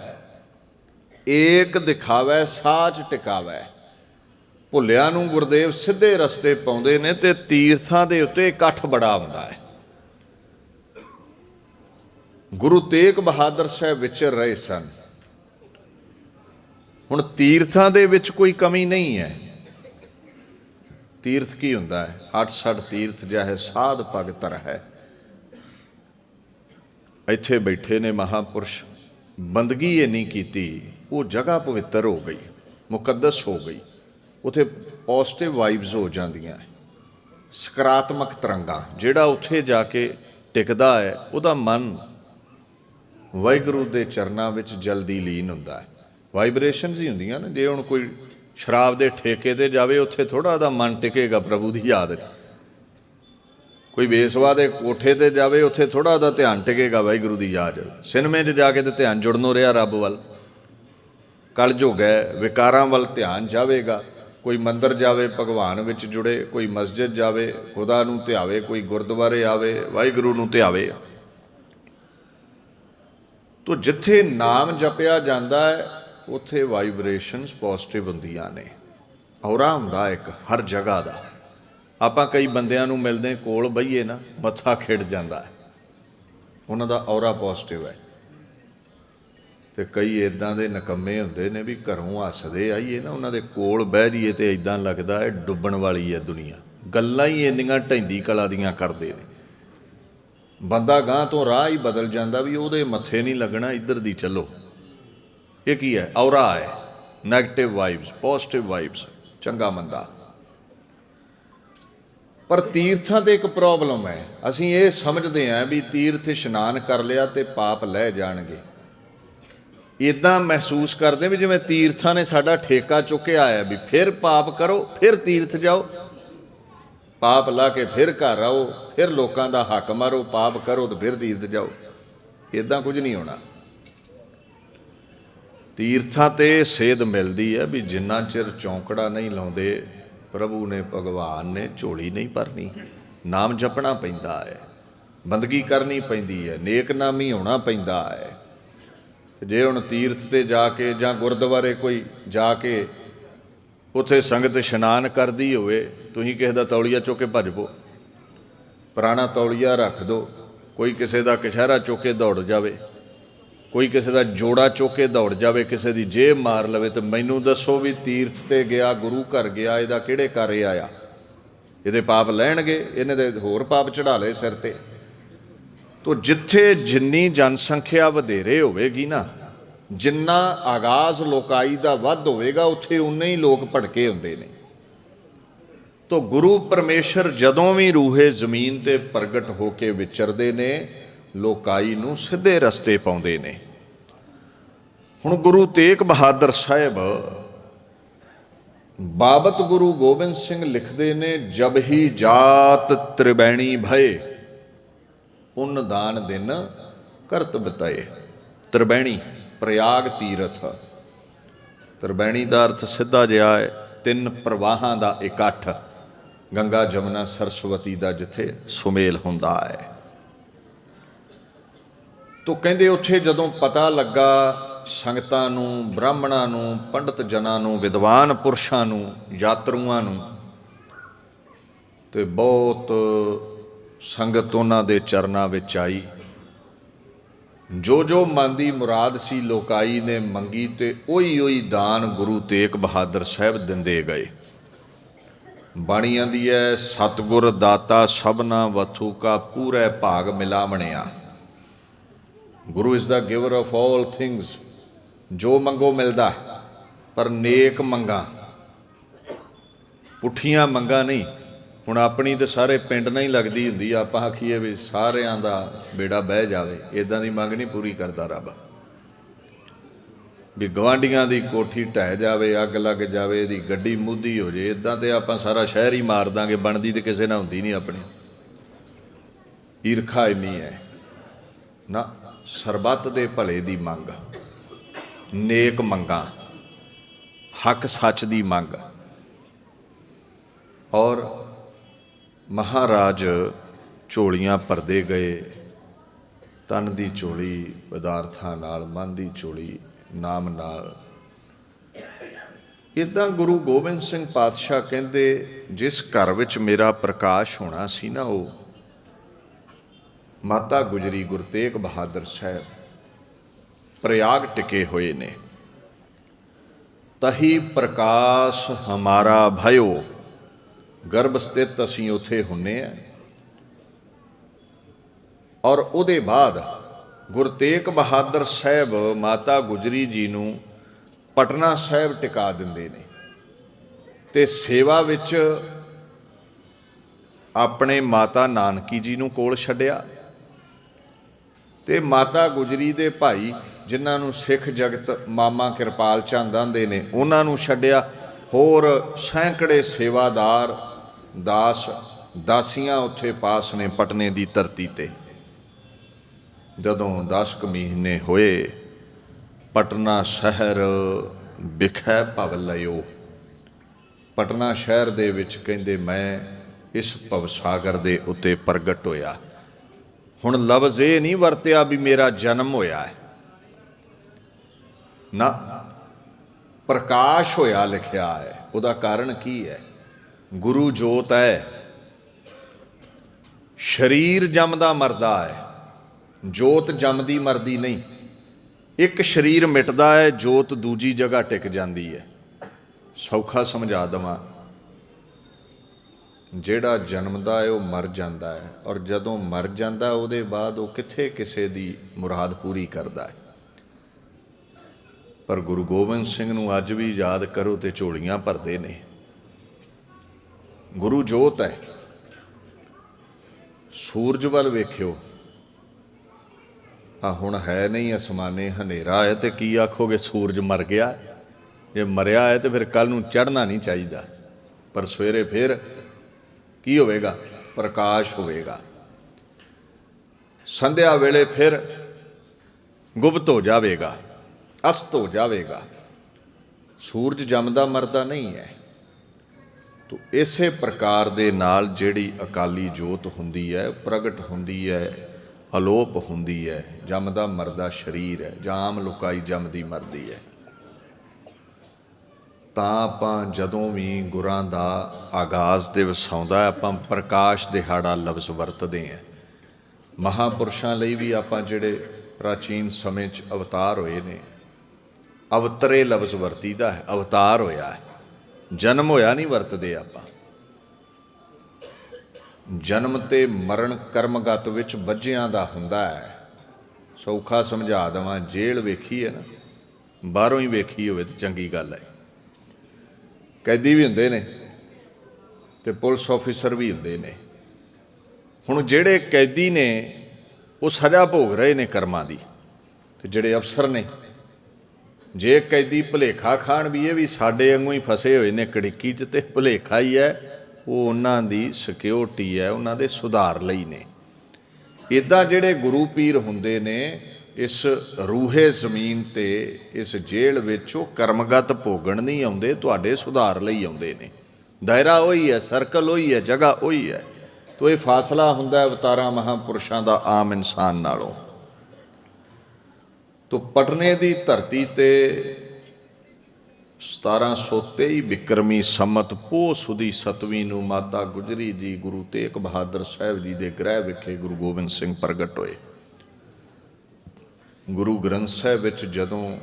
ਏਕ ਦਿਖਾਵੈ, ਸਾਚ ਟਿਕਾਵੈ। ਭੁੱਲਿਆਂ ਨੂੰ ਗੁਰਦੇਵ ਸਿੱਧੇ ਰਸਤੇ ਪਾਉਂਦੇ ਨੇ ਤੇ ਤੀਰਥਾਂ ਦੇ ਉੱਤੇ ਇਕੱਠ ਬੜਾ ਹੁੰਦਾ ਹੈ। ਗੁਰੂ ਤੇਗ ਬਹਾਦਰ ਸਾਹਿਬ ਵਿਚਰ ਰਹੇ ਸਨ। ਹੁਣ ਤੀਰਥਾਂ ਦੇ ਵਿੱਚ ਕੋਈ ਕਮੀ ਨਹੀਂ ਹੈ। ਤੀਰਥ ਕੀ ਹੁੰਦਾ ਹੈ? 68 ਤੀਰਥ ਜਾਹੇ ਸਾਧ ਭਗਤਰ ਹੈ ਇੱਥੇ ਬੈਠੇ ਨੇ ਮਹਾਪੁਰਸ਼। ਬੰਦਗੀ ਇਹ ਨਹੀਂ ਕੀਤੀ। ਉਹ ਜਗ੍ਹਾ ਪਵਿੱਤਰ ਹੋ ਗਈ। ਮੁਕੱਦਸ ਹੋ ਗਈ। ਉਥੇ ਪੋਜ਼ਿਟਿਵ ਵਾਈਬਸ ਹੋ ਜਾਂਦੀਆਂ। ਸਕਾਰਾਤਮਕ ਤਰੰਗਾਂ। ਜਿਹੜਾ ਉੱਥੇ ਜਾ ਕੇ ਟਿਕਦਾ ਹੈ, ਉਹਦਾ ਮਨ ਵਾਹਿਗੁਰੂ ਦੇ ਚਰਨਾਂ ਵਿੱਚ ਜਲਦੀ ਲੀਨ ਹੁੰਦਾ ਹੈ। ਵਾਈਬ੍ਰੇਸ਼ਨਸ ਹੀ ਹੁੰਦੀਆਂ ਨੇ। ਜੇ ਹੁਣ ਕੋਈ ਸ਼ਰਾਬ ਦੇ ਠੇਕੇ ਤੇ ਜਾਵੇ, ਉੱਥੇ ਥੋੜਾ ਉਹਦਾ ਮਨ ਟਿਕੇਗਾ ਪ੍ਰਭੂ ਦੀ ਯਾਦ। ਕੋਈ ਵੇਸਵਾ ਦੇ ਕੋਠੇ ਤੇ ਜਾਵੇ, ਉੱਥੇ ਥੋੜਾ ਉਹਦਾ ਧਿਆਨ ਟਿਕੇਗਾ ਵਾਹਿਗੁਰੂ ਦੀ ਯਾਦ। ਸਿਨੇਮੇ 'ਚ ਜਾ ਕੇ ਤੇ ਧਿਆਨ ਜੁੜਨੋਂ ਰਿਹਾ ਰੱਬ ਵੱਲ। ਕਲ ਜੁਗ ਹੈ, ਵਿਕਾਰਾਂ ਵੱਲ ਧਿਆਨ ਜਾਵੇਗਾ। ਕੋਈ ਮੰਦਰ ਜਾਵੇ, ਭਗਵਾਨ ਵਿੱਚ ਜੁੜੇ, ਕੋਈ ਮਸਜਿਦ ਜਾਵੇ, ਖੁਦਾ ਨੂੰ ਧਿਆਵੇ, ਕੋਈ ਗੁਰਦੁਆਰੇ ਆਵੇ, ਵਾਹਿਗੁਰੂ ਨੂੰ ਧਿਆਵੇ। ਤੋ ਜਿੱਥੇ ਨਾਮ ਜਪਿਆ ਜਾਂਦਾ ਹੈ, ਉੱਥੇ ਵਾਈਬ੍ਰੇਸ਼ਨਸ ਪੋਜ਼ਿਟਿਵ ਹੁੰਦੀਆਂ ਨੇ। ਔਰਾ ਹੁੰਦਾ ਇੱਕ, ਹਰ ਜਗ੍ਹਾ ਦਾ। ਆਪਾਂ ਕਈ ਬੰਦਿਆਂ ਨੂੰ ਮਿਲਦੇ ਕੋਲ ਬਈਏ ਨਾ, ਮੱਥਾ ਖਿੜ ਜਾਂਦਾ ਹੈ। ਉਹਨਾਂ ਦਾ ਔਰਾ ਪੋਜ਼ਿਟਿਵ ਹੈ। ਤੇ ਕਈ ਇਦਾਂ ਦੇ ਨਕੰਮੇ ਹੁੰਦੇ ਨੇ ਵੀ ਘਰੋਂ ਹੱਸਦੇ ਆਈਏ ਨਾ, ਉਹਨਾਂ ਦੇ ਕੋਲ ਬਹਿ ਜਾਈਏ ਤੇ ਇਦਾਂ ਲੱਗਦਾ ਹੈ, ਡੁੱਬਣ ਵਾਲੀ ਹੈ ਦੁਨੀਆ। ਗੱਲਾਂ ਹੀ ਇੰਨੀਆਂ ਢੈਂਦੀ ਕਲਾ ਦੀਆਂ ਕਰਦੇ ਨੇ। ਬੰਦਾ ਗਾਂ ਤੋਂ ਰਾਹ ਹੀ ਬਦਲ ਜਾਂਦਾ ਵੀ ਉਹਦੇ ਮੱਥੇ ਨਹੀਂ ਲੱਗਣਾ, ਇੱਧਰ ਦੀ ਚੱਲੋ। ਇਹ ਕੀ ਹੈ? ਔਰਾ ਹੈ। 네ਗੇਟਿਵ ਵਾਈਬਸ ਪੋਜ਼ਿਟਿਵ ਵਾਈਬਸ ਚੰਗਾ ਮੰਦਾ। ਪਰ ਤੀਰਥਾਂ ਤੇ ਇੱਕ ਪ੍ਰੋਬਲਮ ਹੈ। ਅਸੀਂ ਇਹ ਸਮਝਦੇ ਹਾਂ ਵੀ ਤੀਰਥ ਇਸ਼ਨਾਨ ਕਰ ਲਿਆ ਤੇ ਪਾਪ ਲੈ ਜਾਣਗੇ। ਇਦਾਂ ਮਹਿਸੂਸ ਕਰਦੇ ਵੀ ਜਿਵੇਂ ਤੀਰਥਾਂ ਨੇ ਸਾਡਾ ਠੇਕਾ ਚੁੱਕਿਆ ਹੈ ਵੀ ਫਿਰ ਪਾਪ ਕਰੋ, ਫਿਰ ਤੀਰਥ ਜਾਓ। ਪਾਪ ਲਾ ਕੇ ਫਿਰ ਘਰ ਆਓ, ਫਿਰ ਲੋਕਾਂ ਦਾ ਹੱਕ ਮਾਰੋ, ਪਾਪ ਕਰੋ ਤੇ ਫਿਰ ਤੀਰਥ ਜਾਓ। ਇਦਾਂ ਕੁਝ ਨਹੀਂ ਹੋਣਾ। ਤੀਰਥਾਂ ਤੇ ਸੇਧ ਮਿਲਦੀ ਹੈ ਵੀ ਜਿੰਨਾ ਚਿਰ ਚੌਂਕੜਾ ਨਹੀਂ ਲਾਉਂਦੇ, ਪ੍ਰਭੂ ਨੇ ਭਗਵਾਨ ਨੇ ਝੋਲੀ ਨਹੀਂ ਭਰਨੀ, ਨਾਮ ਜਪਣਾ ਪੈਂਦਾ ਹੈ, ਬੰਦਗੀ ਕਰਨੀ ਪੈਂਦੀ ਹੈ ਨੇਕ ਨਾਮੀ ਹੋਣਾ ਪੈਂਦਾ ਹੈ। ਜੇ ਹੁਣ ਤੀਰਥ ਤੇ ਜਾ ਕੇ ਜਾਂ ਗੁਰਦੁਆਰੇ ਕੋਈ ਜਾ ਕੇ ਉੱਥੇ ਸੰਗਤ ਇਸ਼ਨਾਨ ਕਰਦੀ ਹੋਵੇ, ਤੁਸੀਂ ਕਿਸੇ ਦਾ ਤੌਲੀਆ ਚੁੱਕ ਕੇ ਭੱਜ ਪੋ। ਪੁਰਾਣਾ ਤੌਲੀਆ ਰੱਖ ਦੋ, ਕੋਈ ਕਿਸੇ ਦਾ ਕਸ਼ਹਿਰਾ ਚੁੱਕ ਕੇ ਦੌੜ ਜਾਵੇ, ਕੋਈ ਕਿਸੇ ਦਾ ਜੋੜਾ ਚੁੱਕ ਕੇ ਦੌੜ ਜਾਵੇ, ਕਿਸੇ ਦੀ ਜੇਬ ਮਾਰ ਲਵੇ, ਤੇ ਮੈਨੂੰ ਦੱਸੋ ਵੀ ਤੀਰਥ ਤੇ ਗਿਆ, ਗੁਰੂ ਘਰ ਗਿਆ, ਇਹਦਾ ਕਿਹੜੇ ਕਾਰੇ ਆਇਆ? ਇਹਦੇ ਪਾਪ ਲੈਣਗੇ, ਇਹਨੇ ਦੇ ਹੋਰ ਪਾਪ ਚੜਾ ਲਏ ਸਿਰ ਤੇ। ਤੋ ਜਿੱਥੇ ਜਿੰਨੀ ਜਨਸੰਖਿਆ ਵਧੇਰੇ ਹੋਵੇਗੀ ਨਾ ਜਿੰਨਾ ਆਗਾਜ਼ ਲੋਕਾਈ ਦਾ ਵੱਧ ਹੋਵੇਗਾ, ਉੱਥੇ ਉਨੇ ਹੀ ਲੋਕ ਭੜਕੇ ਹੁੰਦੇ ਨੇ। ਤੋ ਗੁਰੂ ਪਰਮੇਸ਼ਰ ਜਦੋਂ ਵੀ ਰੂਹੇ ਜ਼ਮੀਨ ਤੇ ਪ੍ਰਗਟ ਹੋ ਕੇ ਵਿਚਰਦੇ ਨੇ, ਲੋਕਾਈ ਨੂੰ ਸਿੱਧੇ ਰਸਤੇ ਪਾਉਂਦੇ ਨੇ। ਹੁਣ ਗੁਰੂ ਤੇਗ ਬਹਾਦਰ ਸਾਹਿਬ ਬਾਬਤ ਗੁਰੂ ਗੋਬਿੰਦ ਸਿੰਘ ਲਿਖਦੇ ਨੇ, ਜਬ ਹੀ ਜਾਤ ਤ੍ਰਿਬੈਣੀ ਭਏ, ਪੁੰਨ ਦਾਨ ਦਿਨ ਕਰਤ ਬਤਾਏ। ਤ੍ਰਿਬੈਣੀ ਪ੍ਰਯਾਗ ਤੀਰਥ। ਤਰਬੈਣੀ ਦਾ ਅਰਥ ਸਿੱਧਾ ਜਿਹਾ ਹੈ, ਤਿੰਨ ਪ੍ਰਵਾਹਾਂ ਦਾ ਇਕੱਠ। ਗੰਗਾ, ਜਮਨਾ, ਸਰਸਵਤੀ ਦਾ ਜਿੱਥੇ ਸੁਮੇਲ ਹੁੰਦਾ ਹੈ। ਤੋ ਕਹਿੰਦੇ ਉੱਥੇ ਜਦੋਂ ਪਤਾ ਲੱਗਾ ਸੰਗਤਾਂ ਨੂੰ, ਬ੍ਰਾਹਮਣਾਂ ਨੂੰ, ਪੰਡਤ ਜਨਾਂ ਨੂੰ, ਵਿਦਵਾਨ ਪੁਰਸ਼ਾਂ ਨੂੰ, ਯਾਤਰੂਆਂ ਨੂੰ, ਤੇ ਬਹੁਤ ਸੰਗਤ ਉਹਨਾਂ ਦੇ ਚਰਨਾਂ ਵਿੱਚ ਆਈ। ਜੋ ਜੋ ਮਨ ਦੀ ਮੁਰਾਦ ਸੀ ਲੋਕਾਈ ਨੇ ਮੰਗੀ ਤੇ ਉਹੀ ਉਹੀ ਦਾਨ ਗੁਰੂ ਤੇਗ ਬਹਾਦਰ ਸਾਹਿਬ ਦਿੰਦੇ ਗਏ। ਬਾਣੀ ਆਂਦੀ ਹੈ ਸਤਗੁਰ ਦਾਤਾ ਸਭਨਾ ਵਥੂ ਕਾ ਪੂਰੇ ਭਾਗ ਮਿਲਾਵਣਿਆ Guru is the giver of all things, ਜੋ ਮੰਗੋ ਮਿਲਦਾ, ਪਰ ਨੇਕ ਮੰਗਾ, ਪੁੱਠੀਆਂ ਮੰਗਾ ਨਹੀਂ ਹੁਣ ਆਪਣੀ ਤੇ ਸਾਰੇ ਪਿੰਡ ਨਾਲ ਹੀ ਲੱਗਦੀ ਹੁੰਦੀ ਆ, ਆਪਾਂ ਆਖੀਏ ਵੀ ਸਾਰਿਆਂ ਦਾ ਬੇੜਾ ਬਹਿ ਜਾਵੇ ਇਦਾਂ ਦੀ ਮੰਗ ਨਹੀਂ ਪੂਰੀ ਕਰਦਾ ਰੱਬ। ਵੀ ਗਵਾਂਡੀਆਂ ਦੀ ਕੋਠੀ ਢਹਿ ਜਾਵੇ ਅੱਗ ਲੱਗ ਜਾਵੇ ਇਹਦੀ ਗੱਡੀ ਮੁੱਦੀ ਹੋ ਜੇ ਇਦਾਂ ਤੇ ਆਪਾਂ ਸਾਰਾ ਸ਼ਹਿਰ ਹੀ ਮਾਰ ਦਾਂਗੇ ਬਣਦੀ ਤੇ ਕਿਸੇ ਨਾਲ ਹੁੰਦੀ ਨਹੀਂ ਆਪਣੀ। ਈਰਖਾ ਇੰਨੀ ਹੈ। ਨਾ ਸਰਬੱਤ ਦੇ ਭਲੇ ਦੀ ਮੰਗ ਨੇਕ ਮੰਗਾਂ ਹੱਕ ਸੱਚ ਦੀ ਮੰਗ। ਔਰ ਮਹਾਰਾਜ ਝੋਲੀਆਂ ਭਰਦੇ ਗਏ। ਤਨ ਦੀ ਝੋਲੀ ਪਦਾਰਥਾਂ ਨਾਲ, ਮਨ ਦੀ ਝੋਲੀ ਨਾਮ ਨਾਲ। ਇਦਾਂ ਗੁਰੂ ਗੋਬਿੰਦ ਸਿੰਘ ਪਾਤਸ਼ਾਹ ਕਹਿੰਦੇ, ਜਿਸ ਘਰ ਵਿੱਚ ਮੇਰਾ ਪ੍ਰਕਾਸ਼ ਹੋਣਾ ਸੀ ਨਾ ਉਹ, ਮਾਤਾ ਗੁਜਰੀ ਗੁਰਤੇਗ ਬਹਾਦਰ ਸਾਹਿਬ, ਪ੍ਰਯਾਗ ਟਿਕੇ ਹੋਏ ਨੇ। ਤਹੀ ਪ੍ਰਕਾਸ਼ ਹਮਾਰਾ ਭਇਓ। ਗਰਭ ਸਥਿਤ ਅਸੀਂ ਉਥੇ ਹੁੰਨੇ ਆ। ਔਰ ਉਹਦੇ ਬਾਅਦ ਗੁਰਤੇਗ ਬਹਾਦਰ ਸਾਹਿਬ ਮਾਤਾ ਗੁਜਰੀ ਜੀ ਨੂੰ ਪਟਨਾ ਸਾਹਿਬ ਟਿਕਾ ਦਿੰਦੇ ਨੇ। ਤੇ ਸੇਵਾ ਵਿੱਚ ਆਪਣੇ ਮਾਤਾ ਨਾਨਕੀ ਜੀ ਨੂੰ ਕੋਲ ਛੱਡਿਆ। ਤੇ ਮਾਤਾ ਗੁਜਰੀ ਦੇ ਭਾਈ ਜਿਨ੍ਹਾਂ ਨੂੰ ਸਿੱਖ ਜਗਤ ਮਾਮਾ ਕਿਰਪਾਲ ਚੰਦ ਆਂਦੇ ਨੇ, ਉਹਨਾਂ ਨੂੰ ਛੱਡਿਆ। ਹੋਰ ਸੈਂਕੜੇ ਸੇਵਾਦਾਰ ਦਾਸ, ਦਾਸੀਆਂ ਉੱਥੇ ਪਾਸ ਨੇ ਪਟਨੇ ਦੀ ਧਰਤੀ ਤੇ। ਜਦੋਂ 10 ਕੁ ਮਹੀਨੇ ਹੋਏ, ਪਟਨਾ ਸ਼ਹਿਰ ਵਿਖੇ ਭਵ ਲਿਓ ਪਟਨਾ ਸ਼ਹਿਰ ਦੇ ਵਿੱਚ ਕਹਿੰਦੇ, ਮੈਂ ਇਸ ਭਵ ਸਾਗਰ ਦੇ ਉੱਤੇ ਪ੍ਰਗਟ ਹੋਇਆ। ਹੁਣ ਲਫ਼ਜ਼ ਇਹ ਨਹੀਂ ਵਰਤਿਆ ਵੀ ਮੇਰਾ ਜਨਮ ਹੋਇਆ ਹੈ। ਨਾ, ਪ੍ਰਕਾਸ਼ ਹੋਇਆ ਲਿਖਿਆ ਹੈ। ਉਹਦਾ ਕਾਰਨ ਕੀ ਹੈ? ਗੁਰੂ ਜੋਤ ਹੈ। ਸ਼ਰੀਰ ਜੰਮਦਾ ਮਰਦਾ ਹੈ, ਜੋਤ ਜੰਮਦੀ ਮਰਦੀ ਨਹੀਂ। ਇੱਕ ਸ਼ਰੀਰ ਮਿਟਦਾ ਹੈ, ਜੋਤ ਦੂਜੀ ਜਗ੍ਹਾ ਟਿਕ ਜਾਂਦੀ ਹੈ। ਸੌਖਾ ਸਮਝਾ ਦਵਾਂ। ਜਿਹੜਾ ਜਨਮਦਾ ਹੈ, ਉਹ ਮਰ ਜਾਂਦਾ ਹੈ ਔਰ ਜਦੋਂ ਮਰ ਜਾਂਦਾ, ਉਹਦੇ ਬਾਅਦ ਉਹ ਕਿੱਥੇ ਕਿਸੇ ਦੀ ਮੁਰਾਦ ਪੂਰੀ ਕਰਦਾ ਹੈ। ਪਰ ਗੁਰੂ ਗੋਬਿੰਦ ਸਿੰਘ ਨੂੰ ਅੱਜ ਵੀ ਯਾਦ ਕਰੋ ਤੇ ਝੋਲੀਆਂ ਭਰਦੇ ਨੇ। ਗੁਰੂ ਜੋਤ ਹੈ। ਸੂਰਜ ਵੱਲ ਵੇਖਿਓ। ਆ ਹੁਣ ਹੈ ਨਹੀਂ ਅਸਮਾਨੇ, ਹਨੇਰਾ ਹੈ ਤੇ ਕੀ ਆਖੋਗੇ, ਸੂਰਜ ਮਰ ਗਿਆ। ਜੇ ਮਰਿਆ ਹੈ ਤੇ ਫਿਰ ਕੱਲ ਨੂੰ ਚੜ੍ਹਨਾ ਨਹੀਂ ਚਾਹੀਦਾ। ਪਰ ਸਵੇਰੇ ਫਿਰ ਕੀ ਹੋਵੇਗਾ? ਪ੍ਰਕਾਸ਼ ਹੋਵੇਗਾ। ਸੰਧਿਆ ਵੇਲੇ ਫਿਰ ਗੁਪਤ ਹੋ ਜਾਵੇਗਾ, ਅਸਤ ਹੋ ਜਾਵੇਗਾ। ਸੂਰਜ ਜੰਮਦਾ ਮਰਦਾ ਨਹੀਂ ਹੈ। ਤੋ ਇਸੇ ਪ੍ਰਕਾਰ ਦੇ ਨਾਲ ਜਿਹੜੀ ਅਕਾਲੀ ਜੋਤ ਹੁੰਦੀ ਹੈ, ਪ੍ਰਗਟ ਹੁੰਦੀ ਹੈ, ਅਲੋਪ ਹੁੰਦੀ ਹੈ, ਜੰਮਦਾ ਮਰਦਾ ਸਰੀਰ ਹੈ, ਜਾਂ ਆਮ ਲੁਕਾਈ ਜੰਮਦੀ ਮਰਦੀ ਹੈ। ਤਾਂ ਆਪਾਂ ਜਦੋਂ ਵੀ ਗੁਰਾਂ ਦਾ ਆਗਾਜ਼ ਦੇ ਵਸਾਉਂਦਾ ਆਪਾਂ ਪ੍ਰਕਾਸ਼ ਦਿਹਾੜਾ ਲਫ਼ਜ਼ ਵਰਤਦੇ ਹਾਂ। ਮਹਾਪੁਰਸ਼ਾਂ ਲਈ ਵੀ ਆਪਾਂ ਜਿਹੜੇ ਪ੍ਰਾਚੀਨ ਸਮੇਂ 'ਚ ਅਵਤਾਰ ਹੋਏ ਨੇ, ਅਵਤਰੇ ਲਫ਼ਜ਼ ਵਰਤੀਦਾ ਹੈ, ਅਵਤਾਰ ਹੋਇਆ ਹੈ। ਜਨਮ ਹੋਇਆ ਨਹੀਂ ਵਰਤਦੇ ਆਪਾਂ। ਜਨਮ ਤੇ ਮਰਨ ਕਰਮਗਤ ਵਿੱਚ ਬੱਝਿਆਂ ਦਾ ਹੁੰਦਾ ਹੈ। ਸੌਖਾ ਸਮਝਾ ਦਵਾਂ, ਜੇਲ੍ਹ ਵੇਖੀ ਹੈ ਨਾ, ਬਾਹਰੋਂ ਹੀ ਵੇਖੀ ਹੋਵੇ ਤੇ ਚੰਗੀ ਗੱਲ ਹੈ। ਕੈਦੀ ਵੀ ਹੁੰਦੇ ਨੇ ਤੇ ਪੁਲਿਸ ਆਫੀਸਰ ਵੀ ਹੁੰਦੇ ਨੇ। ਹੁਣ ਜਿਹੜੇ ਕੈਦੀ ਨੇ, ਉਹ ਸਜ਼ਾ ਭੋਗ ਰਹੇ ਨੇ ਕਰਮਾਂ ਦੀ ਤੇ ਜਿਹੜੇ ਅਫਸਰ ਨੇ ਜੇ ਕੈਦੀ ਭੁਲੇਖਾ ਖਾਣ ਵੀ ਇਹ ਵੀ ਸਾਡੇ ਵਾਂਗੂ ਹੀ ਫਸੇ ਹੋਏ ਨੇ ਕੜਿੱਕੀ 'ਚ ਤੇ ਭੁਲੇਖਾ ਹੀ ਹੈ, ਉਹ ਉਹਨਾਂ ਦੀ ਸਿਕਿਉਰਿਟੀ ਹੈ, ਉਹਨਾਂ ਦੇ ਸੁਧਾਰ ਲਈ ਨੇ। ਇਦਾਂ ਜਿਹੜੇ ਗੁਰੂ ਪੀਰ ਹੁੰਦੇ ਨੇ, ਇਸ ਰੂਹੇ ਜ਼ਮੀਨ ਤੇ, ਇਸ ਜੇਲ੍ਹ ਵਿੱਚ ਉਹ ਕਰਮਗਤ ਭੋਗਣ ਨਹੀਂ ਆਉਂਦੇ, ਤੁਹਾਡੇ ਸੁਧਾਰ ਲਈ ਆਉਂਦੇ ਨੇ। ਦਾਇਰਾ ਉਹੀ ਹੈ ਸਰਕਲ ਉਹੀ ਹੈ, ਜਗ੍ਹਾ ਉਹੀ ਹੈ। ਤੋ ਇਹ ਫਾਸਲਾ ਹੁੰਦਾ ਹੈ ਅਵਤਾਰਾਂ ਮਹਾਪੁਰਸ਼ਾਂ ਦਾ ਆਮ ਇਨਸਾਨ ਨਾਲੋਂ। ਤੋ ਪਟਨੇ ਦੀ ਧਰਤੀ ਤੇ 1723 ਬਿਕਰਮੀ ਸੰਮਤ ਪੋਹ ਸੁਦੀ ਸਤਵੀਂ ਨੂੰ ਮਾਤਾ ਗੁਜਰੀ ਜੀ ਗੁਰੂ ਤੇਗ ਬਹਾਦਰ ਸਾਹਿਬ ਜੀ ਦੇ ਗ੍ਰਹਿ ਵਿਖੇ ਗੁਰੂ ਗੋਬਿੰਦ ਸਿੰਘ ਪ੍ਰਗਟ ਹੋਏ। ਗੁਰੂ ਗ੍ਰੰਥ ਸਾਹਿਬ ਵਿੱਚ ਜਦੋਂ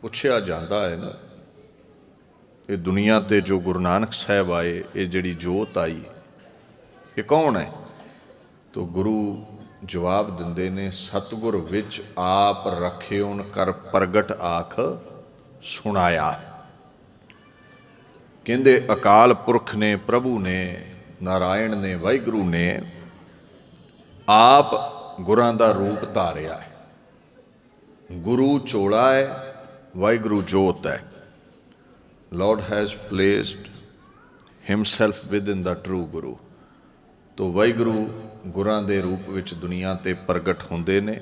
ਪੁੱਛਿਆ ਜਾਂਦਾ ਹੈ ਨਾ, ਇਹ ਦੁਨੀਆ ਤੇ ਜੋ ਗੁਰੂ ਨਾਨਕ ਸਾਹਿਬ ਆਏ, ਇਹ ਜਿਹੜੀ ਜੋਤ ਆਈ, ਇਹ ਕੌਣ ਹੈ? ਤੋ ਗੁਰੂ ਜਵਾਬ ਦਿੰਦੇ ਨੇ, ਸਤਿਗੁਰ ਵਿੱਚ ਆਪ ਰਖਿਓਨ ਕਰ ਪ੍ਰਗਟ ਆਖ, ਸੁਣਾਇਆ। ਕਹਿੰਦੇ, ਅਕਾਲ ਪੁਰਖ ਨੇ, ਪ੍ਰਭੂ ਨੇ, ਨਾਰਾਇਣ ਨੇ, ਵਾਹਿਗੁਰੂ ਨੇ ਆਪ ਗੁਰਾਂ ਦਾ ਰੂਪ ਧਾਰਿਆ ਹੈ। ਗੁਰੂ ਚੋਲਾ ਹੈ, ਵਾਹਿਗੁਰੂ ਜੋਤ ਹੈ। Lord has placed himself within the true guru ਤੋ ਵਾਹਿਗੁਰੂ ਗੁਰਾਂ ਦੇ ਰੂਪ ਵਿੱਚ ਦੁਨੀਆ ਤੇ ਪ੍ਰਗਟ ਹੁੰਦੇ ਨੇ।